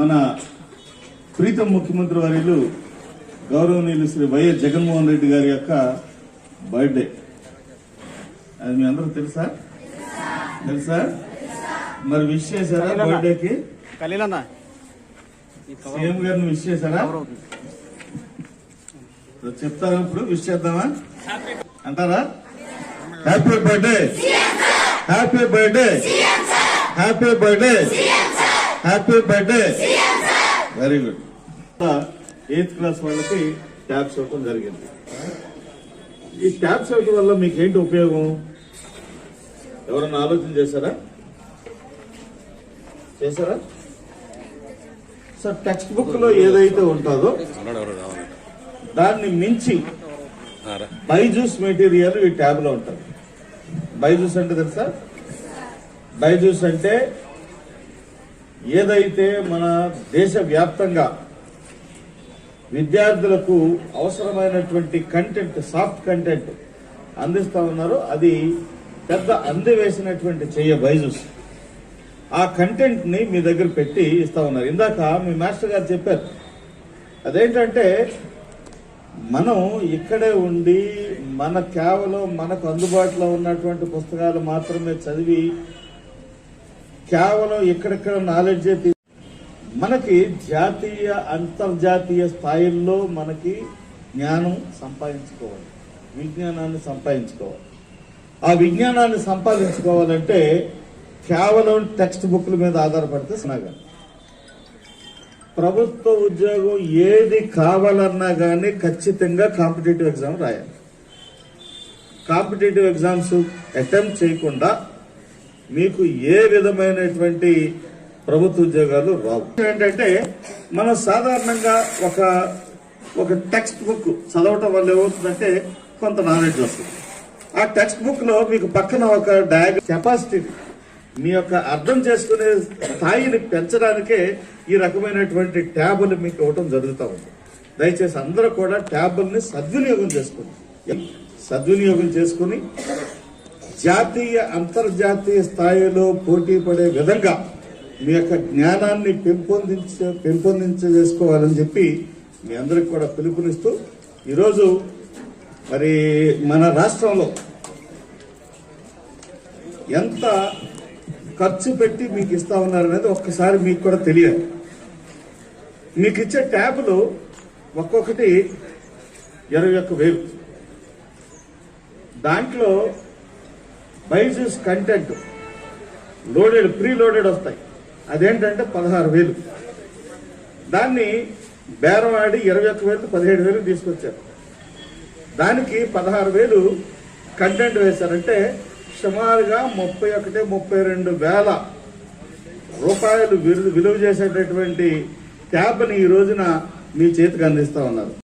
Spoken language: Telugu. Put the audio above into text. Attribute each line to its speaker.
Speaker 1: మన ప్రీతం ముఖ్యమంత్రి వర్యులు గౌరవనీయులు శ్రీ వైఎస్ జగన్మోహన్ రెడ్డి గారి యొక్క బర్త్డే. అది మీ అందరూ తెలుసా? తెలుసా? మరి విష్ చేశారా బర్త్డేకి? సీఎం గారిని విష్ చేశారా? చెప్తారా ఇప్పుడు? విష్ చేద్దామా? అంటారా? Happy birthday happy birthday happy birthday happy birthday very good eighth class వాళ్ళకి ట్యాబ్స్ ఇవ్వడం జరిగింది. ఈ ట్యాబ్స్ ఇవ్వడం వల్ల మీకు ఏంటి ఉపయోగం? ఎవరన్నా ఆలోచన చేశారా? చేశారా? సార్ టెక్స్ట్ బుక్లో ఏదైతే ఉంటుందో దాన్ని మించి బైజూస్ మెటీరియల్ ఈ ట్యాబ్లో ఉంటుంది. బైజూస్ అంటే తెలుసా? బైజూస్ అంటే ఏదైతే మన దేశ వ్యాప్తంగా విద్యార్థులకు అవసరమైనటువంటి కంటెంట్ సాఫ్ట్ కంటెంట్ అందిస్తా ఉన్నారో అది పెద్ద అందివేసినటువంటి చెయ్య బైజుస్. ఆ కంటెంట్ని మీ దగ్గర పెట్టి ఇస్తా ఉన్నారు. ఇందాక మీ మాస్టర్ గారు చెప్పారు. అదేంటంటే మనం ఇక్కడే ఉండి మన కేవలం మనకు అందుబాటులో ఉన్నటువంటి పుస్తకాలు మాత్రమే చదివి కేవలం ఎక్కడెక్కడ నాలెడ్జ్ మనకి జాతీయ అంతర్జాతీయ స్థాయిల్లో మనకి జ్ఞానం సంపాదించుకోవాలి. విజ్ఞానాన్ని సంపాదించుకోవాలి. ఆ విజ్ఞానాన్ని సంపాదించుకోవాలంటే కేవలం టెక్స్ట్ బుక్ల మీద ఆధారపడితే సనగా ప్రభుత్వ ఉద్యోగం ఏది కావాలన్నా కానీ ఖచ్చితంగా కాంపిటేటివ్ ఎగ్జామ్ రాయాలి. కాంపిటేటివ్ ఎగ్జామ్స్ అటెంప్ట్ చేయకుండా మీకు ఏ విధమైనటువంటి ప్రభుత్వ ఉద్యోగాలు రావు. ఏంటంటే మనం సాధారణంగా ఒక ఒక టెక్స్ట్ బుక్ చదవటం వల్ల ఏమవుతుందంటే కొంత నాలెడ్జ్ వస్తుంది. ఆ టెక్స్ట్ బుక్లో మీకు పక్కన ఒక డయాగ్రామ్ కెపాసిటీ మీ యొక్క అర్థం చేసుకునే స్థాయిని పెంచడానికే ఈ రకమైనటువంటి ట్యాబులు మీకు ఇవ్వటం జరుగుతూ ఉంది. దయచేసి అందరూ కూడా ట్యాబుల్ని సద్వినియోగం చేసుకుని సద్వినియోగం చేసుకుని జాతీయ అంతర్జాతీయ స్థాయిలో పోటీ పడే విధంగా మీ యొక్క జ్ఞానాన్ని పెంపొందించ పెంపొందించేసుకోవాలని చెప్పి మీ అందరికి కూడా పిలుపునిస్తూ ఈరోజు మరి మన రాష్ట్రంలో ఎంత ఖర్చు పెట్టి మీకు ఇస్తా ఉన్నారనేది ఒక్కసారి మీకు కూడా తెలియాలి. మీకు ఇచ్చే ట్యాబులు ఒక్కొక్కటి ఇరవై ఒక్క వేలు. దాంట్లో Byju's content loaded pre loaded వస్తాయి. అదేంటంటే పదహారు వేలు. దాన్ని బేరం ఆడి ఇరవై ఒక్క వేలు పదిహేడు వేలు తీసుకొచ్చారు. దానికి పదహారు వేలు కంటెంట్ వేశారంటే సుమారుగా ముప్పై ఒకటి ముప్పై రెండు వేల రూపాయలు విలువ చేసేటటువంటి ట్యాబ్ని ఈ రోజున మీ చేతికి అందిస్తా ఉన్నారు.